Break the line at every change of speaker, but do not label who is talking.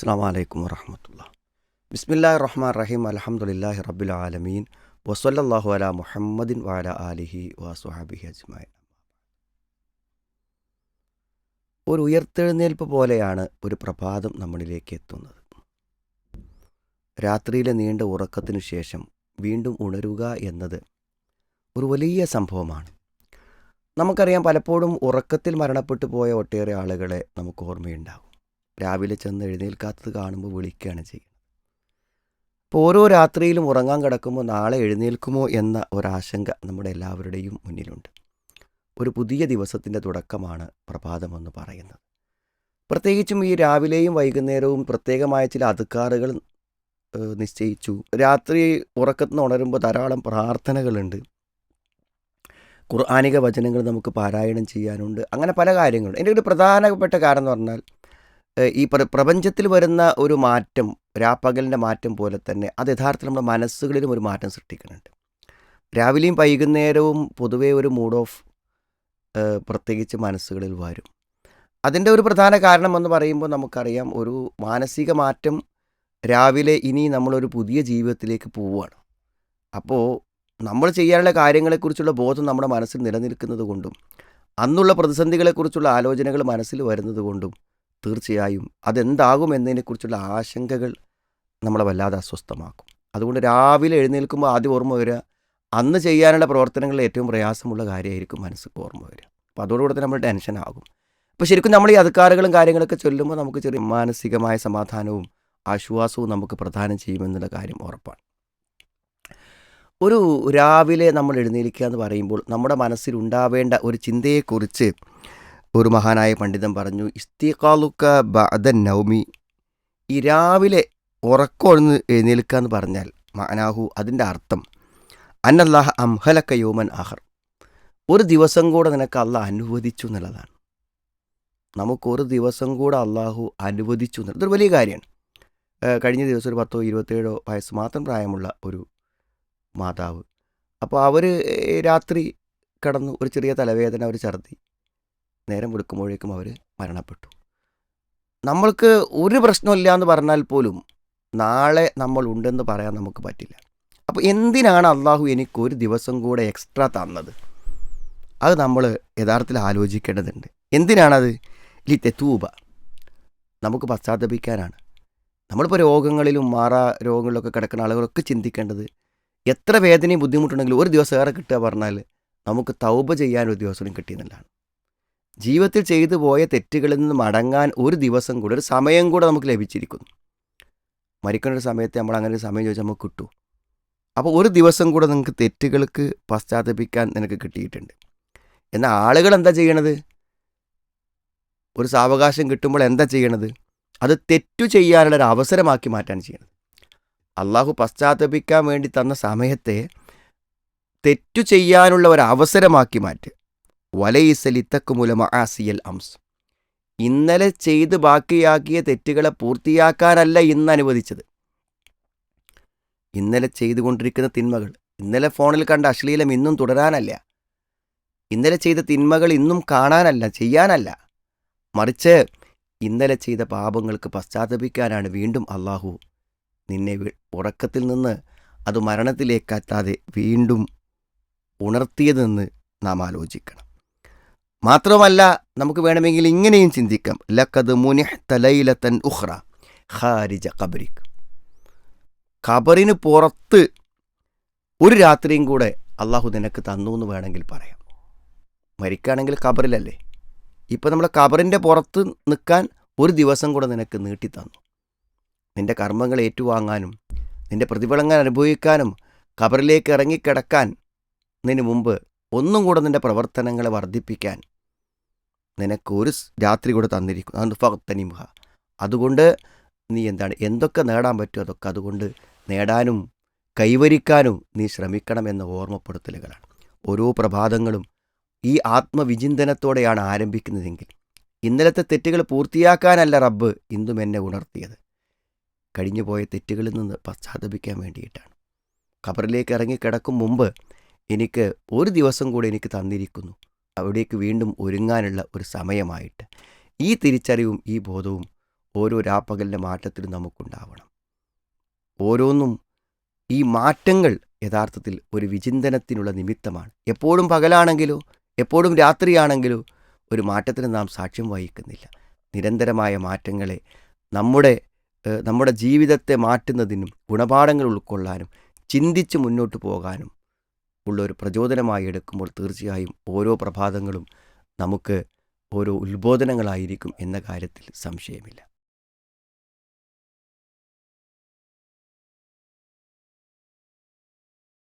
അസ്സാം വലൈക്കും വറഹമത്തുള്ള. ബിസ്മില്ലാ റഹ്മാൻ റഹീം അലഹമുല്ലാഹി റബ്ബിൽ ആലമീൻ വസല്ലാഹു അല മുഹമ്മദിൻ വാല അലിഹി വസുഹാബിഹി അജ്മായ ഒരു ഉയർത്തെഴുന്നേൽപ്പ് പോലെയാണ് ഒരു പ്രഭാതം നമ്മളിലേക്ക് എത്തുന്നത്. രാത്രിയിലെ നീണ്ട ഉറക്കത്തിനു ശേഷം വീണ്ടും ഉണരുക എന്നത് ഒരു വലിയ സംഭവമാണ്. നമുക്കറിയാം പലപ്പോഴും ഉറക്കത്തിൽ മരണപ്പെട്ടു പോയ ഒട്ടേറെ ആളുകളെ നമുക്ക് ഓർമ്മയുണ്ടാകും രാവിലെ ചെന്ന് എഴുന്നേൽക്കാത്തത് കാണുമ്പോൾ വിളിക്കുകയാണ് ചെയ്യുന്നത്. അപ്പോൾ ഓരോ രാത്രിയിലും ഉറങ്ങാൻ കിടക്കുമ്പോൾ നാളെ എഴുന്നേൽക്കുമോ എന്ന ഒരാശങ്ക നമ്മുടെ എല്ലാവരുടെയും മുന്നിലുണ്ട്. ഒരു പുതിയ ദിവസത്തിന്റെ തുടക്കമാണ് പ്രഭാതമെന്ന് പറയുന്നത്. പ്രത്യേകിച്ചും ഈ രാവിലെയും വൈകുന്നേരവും പ്രത്യേകമായ ചില അതുക്കാറുകൾ നിശ്ചയിച്ചു. രാത്രി ഉറക്കത്തിന് ഉണരുമ്പോൾ ധാരാളം പ്രാർത്ഥനകളുണ്ട്. ഖുർആാനിക വചനങ്ങൾ നമുക്ക് പാരായണം ചെയ്യാനുണ്ട്. അങ്ങനെ പല കാര്യങ്ങളുണ്ട്. എന്റെ ഒരു പ്രധാനപ്പെട്ട കാരണം എന്ന് പറഞ്ഞാൽ ഈ പ്ര പ്രപഞ്ചത്തിൽ വരുന്ന ഒരു മാറ്റം രാപ്പകലിന്റെ മാറ്റം പോലെ തന്നെ അത് യഥാർത്ഥത്തിൽ നമ്മുടെ മനസ്സുകളിലും ഒരു മാറ്റം സൃഷ്ടിക്കുന്നുണ്ട്. രാവിലെയും വൈകുന്നേരവും പൊതുവേ ഒരു മൂഡ് ഓഫ് പ്രത്യേകിച്ച് മനസ്സുകളിൽ വരും. അതിന്റെ ഒരു പ്രധാന കാരണം എന്ന് പറയുമ്പോൾ നമുക്കറിയാം ഒരു മാനസിക മാറ്റം രാവിലെ ഇനി നമ്മളൊരു പുതിയ ജീവിതത്തിലേക്ക് പോവുകയാണ്. അപ്പോൾ നമ്മൾ ചെയ്യാനുള്ള കാര്യങ്ങളെക്കുറിച്ചുള്ള ബോധം നമ്മുടെ മനസ്സിൽ നിലനിൽക്കുന്നത് കൊണ്ടും അന്നുള്ള പ്രതിസന്ധികളെക്കുറിച്ചുള്ള ആലോചനകൾ മനസ്സിൽ വരുന്നത് കൊണ്ടും തീർച്ചയായും അതെന്താകും എന്നതിനെക്കുറിച്ചുള്ള ആശങ്കകൾ നമ്മളെ വല്ലാതെ അസ്വസ്ഥമാക്കും. അതുകൊണ്ട് രാവിലെ എഴുന്നേൽക്കുമ്പോൾ ആദ്യം ഓർമ്മ വരിക. അന്ന് ചെയ്യാനുള്ള പ്രവർത്തനങ്ങളിൽ ഏറ്റവും പ്രയാസമുള്ള കാര്യമായിരിക്കും മനസ്സിൽ ഓർമ്മ വരിക. അപ്പോൾ അതോടുകൂടെ തന്നെ നമ്മൾ ടെൻഷനാകും അപ്പോൾ ശരിക്കും നമ്മൾ ഈ അധികാരങ്ങളും കാര്യങ്ങളൊക്കെ ചൊല്ലുമ്പോൾ നമുക്ക് ചെറിയ മാനസികമായ സമാധാനവും ആശ്വാസവും നമുക്ക് പ്രദാനം ചെയ്യുമെന്നുള്ള കാര്യം ഉറപ്പാണ്. ഒരു രാവിലെ നമ്മൾ എഴുന്നേൽക്കുക എന്ന് പറയുമ്പോൾ നമ്മുടെ മനസ്സിൽ ഉണ്ടാവേണ്ട ഒരു ചിന്തയെക്കുറിച്ച് ഒരു മഹാനായ പണ്ഡിതൻ പറഞ്ഞു ഇസ്തിഖാലുക്ക ബഅദൻ നൗമി. ഈ രാവിലെ ഉറക്കൊഴുന്ന് എഴുന്നേൽക്കുക എന്ന് പറഞ്ഞാൽ മഅനാഹു അതിന്റെ അർത്ഥം അന്നല്ലാഹ അംഹലക്ക യോമൻ അഹർ ഒരു ദിവസം കൂടെ നിനക്ക് അള്ളാഹ് അനുവദിച്ചു എന്നുള്ളതാണ്. നമുക്കൊരു ദിവസം കൂടെ അള്ളാഹു അനുവദിച്ചു എന്നുള്ളത് ഇതൊരു വലിയ കാര്യമാണ്. കഴിഞ്ഞ ദിവസം ഒരു പത്തോ ഇരുപത്തേഴോ വയസ്സ് മാത്രം പ്രായമുള്ള ഒരു മാതാവ്. അപ്പോൾ അവർ രാത്രി കടന്നു ഒരു ചെറിയ തലവേദന ഒരു ഛർദി നേരം വെളുക്കുമ്പോഴേക്കും അവർ മരണപ്പെട്ടു. നമ്മൾക്ക് ഒരു പ്രശ്നമില്ല എന്ന് പറഞ്ഞാൽ പോലും നാളെ നമ്മൾ ഉണ്ടെന്ന് പറയാൻ നമുക്ക് പറ്റില്ല. അപ്പോൾ എന്തിനാണ് അള്ളാഹു എനിക്കൊരു ദിവസം കൂടെ എക്സ്ട്രാ തന്നത്? അത് നമ്മൾ യഥാർത്ഥത്തിൽ ആലോചിക്കേണ്ടതുണ്ട്. എന്തിനാണത്? ലി തെത്തൂബ. നമുക്ക് പശ്ചാത്തപിക്കാനാണ്. നമ്മളിപ്പോൾ രോഗങ്ങളിലും മാറാ രോഗങ്ങളിലൊക്കെ കിടക്കുന്ന ആളുകളൊക്കെ ചിന്തിക്കേണ്ടത് എത്ര വേദനയും ബുദ്ധിമുട്ടുണ്ടെങ്കിലും ഒരു ദിവസം ഏറെ കിട്ടുക പറഞ്ഞാൽ നമുക്ക് തൗബ ചെയ്യാൻ ഒരു ദിവസം കിട്ടിയെന്നുള്ളതാണ്. ജീവിതത്തിൽ ചെയ്തു പോയ തെറ്റുകളിൽ നിന്ന് മടങ്ങാൻ ഒരു ദിവസം കൂടെ ഒരു സമയം കൂടെ നമുക്ക് ലഭിച്ചിരിക്കുന്നു. മരിക്കുന്ന ഒരു സമയത്ത് നമ്മൾ അങ്ങനെ ഒരു സമയം ചോദിച്ചാൽ നമുക്ക് കിട്ടൂ. അപ്പോൾ ഒരു ദിവസം കൂടെ നിങ്ങൾക്ക് തെറ്റുകൾക്ക് പശ്ചാത്തപിക്കാൻ നിനക്ക് കിട്ടിയിട്ടുണ്ട്. എന്നാൽ ആളുകൾ എന്താ ചെയ്യണത്? ഒരു സാവകാശം കിട്ടുമ്പോൾ എന്താ ചെയ്യണത്? അത് തെറ്റു ചെയ്യാനുള്ള ഒരു അവസരമാക്കി മാറ്റാൻ ചെയ്യണത്. അള്ളാഹു പശ്ചാത്തപിക്കാൻ വേണ്ടി തന്ന സമയത്തെ തെറ്റു ചെയ്യാനുള്ള ഒരു അവസരമാക്കി മാറ്റുക വലയിസലിത്തക്കുമുലമ ആസിയൽ അംസ്. ഇന്നലെ ചെയ്ത് ബാക്കിയാക്കിയ തെറ്റുകളെ പൂർത്തിയാക്കാനല്ല ഇന്ന് അനുവദിച്ചത്. ഇന്നലെ ചെയ്തുകൊണ്ടിരിക്കുന്ന തിന്മകൾ. ഇന്നലെ ഫോണിൽ കണ്ട അശ്ലീലം ഇന്നും തുടരാനല്ല. ഇന്നലെ ചെയ്ത തിന്മകൾ ഇന്നും കാണാനല്ല ചെയ്യാനല്ല. മറിച്ച് ഇന്നലെ ചെയ്ത പാപങ്ങൾക്ക് പശ്ചാത്തപിക്കാനാണ് വീണ്ടും അള്ളാഹു നിന്നെ ഉറക്കത്തിൽ നിന്ന് അത് മരണത്തിലേക്കെത്താതെ വീണ്ടും ഉണർത്തിയതെന്ന് നാം ആലോചിക്കണം. മാത്രമല്ല നമുക്ക് വേണമെങ്കിൽ ഇങ്ങനെയും ചിന്തിക്കാം. ലക്കത് മുനിഹ് തലൈലത്തൻ ഉഹ്റ ഖാരിജ കബരിക് കബറിന് പുറത്ത് ഒരു രാത്രിയും കൂടെ അള്ളാഹു നിനക്ക് തന്നു എന്ന് വേണമെങ്കിൽ പറയാം. മരിക്കുകയാണെങ്കിൽ ഖബറിലല്ലേ? ഇപ്പം നമ്മൾ ഖബറിന്റെ പുറത്ത് നിൽക്കാൻ ഒരു ദിവസം കൂടെ നിനക്ക് നീട്ടി തന്നു. നിന്റെ കർമ്മങ്ങൾ ഏറ്റുവാങ്ങാനും നിന്റെ പ്രതിഫലങ്ങൾ അനുഭവിക്കാനും ഖബറിലേക്ക് ഇറങ്ങിക്കിടക്കാൻ നിന് മുമ്പ് ഒന്നും കൂടെ നിന്റെ പ്രവർത്തനങ്ങളെ വർദ്ധിപ്പിക്കാൻ നിനക്ക് ഒരു രാത്രി കൂടെ തന്നിരിക്കും. അതുകൊണ്ട് ഫക്തനിമുഹ അതുകൊണ്ട് നീ എന്താണ് എന്തൊക്കെ നേടാൻ പറ്റുമോ അതൊക്കെ അതുകൊണ്ട് നേടാനും കൈവരിക്കാനും നീ ശ്രമിക്കണം എന്ന ഓർമ്മപ്പെടുത്തലുകളാണ്. ഓരോ പ്രഭാതങ്ങളും ഈ ആത്മവിചിന്തനത്തോടെയാണ് ആരംഭിക്കുന്നതെങ്കിൽ. ഇന്നലത്തെ തെറ്റുകൾ പൂർത്തിയാക്കാനല്ല റബ്ബ് ഇന്നും എന്നെ ഉണർത്തിയത്. കഴിഞ്ഞുപോയ തെറ്റുകളിൽ നിന്ന് പശ്ചാത്തപിക്കാൻ വേണ്ടിയിട്ടാണ്. ഖബറിലേക്ക് ഇറങ്ങിക്കിടക്കും മുമ്പ് എനിക്ക് ഒരു ദിവസം കൂടെ എനിക്ക് തന്നിരിക്കുന്നു. അവിടേക്ക് വീണ്ടും ഒരുങ്ങാനുള്ള ഒരു സമയമായിട്ട്. ഈ തിരിച്ചറിവും ഈ ബോധവും ഓരോ രാപ്പകലിന്റെ മാറ്റത്തിലും നമുക്കുണ്ടാവണം. ഓരോന്നും ഈ മാറ്റങ്ങൾ യഥാർത്ഥത്തിൽ ഒരു വിചിന്തനത്തിനുള്ള നിമിത്തമാണ്. എപ്പോഴും പകലാണെങ്കിലോ എപ്പോഴും രാത്രിയാണെങ്കിലോ ഒരു മാറ്റത്തിന് നാം സാക്ഷ്യം വഹിക്കുന്നില്ല. നിരന്തരമായ മാറ്റങ്ങളെ നമ്മുടെ നമ്മുടെ ജീവിതത്തെ മാറ്റുന്നതിനും ഗുണപാഠങ്ങൾ ഉൾക്കൊള്ളാനും ചിന്തിച്ച് മുന്നോട്ട് പോകാനും ഉള്ള ഒരു പ്രചോദനമായി എടുക്കുമ്പോൾ തീർച്ചയായും ഓരോ പ്രഭാതങ്ങളും നമുക്ക് ഓരോ ഉത്ബോധനങ്ങളായിരിക്കും എന്ന കാര്യത്തിൽ സംശയമില്ല.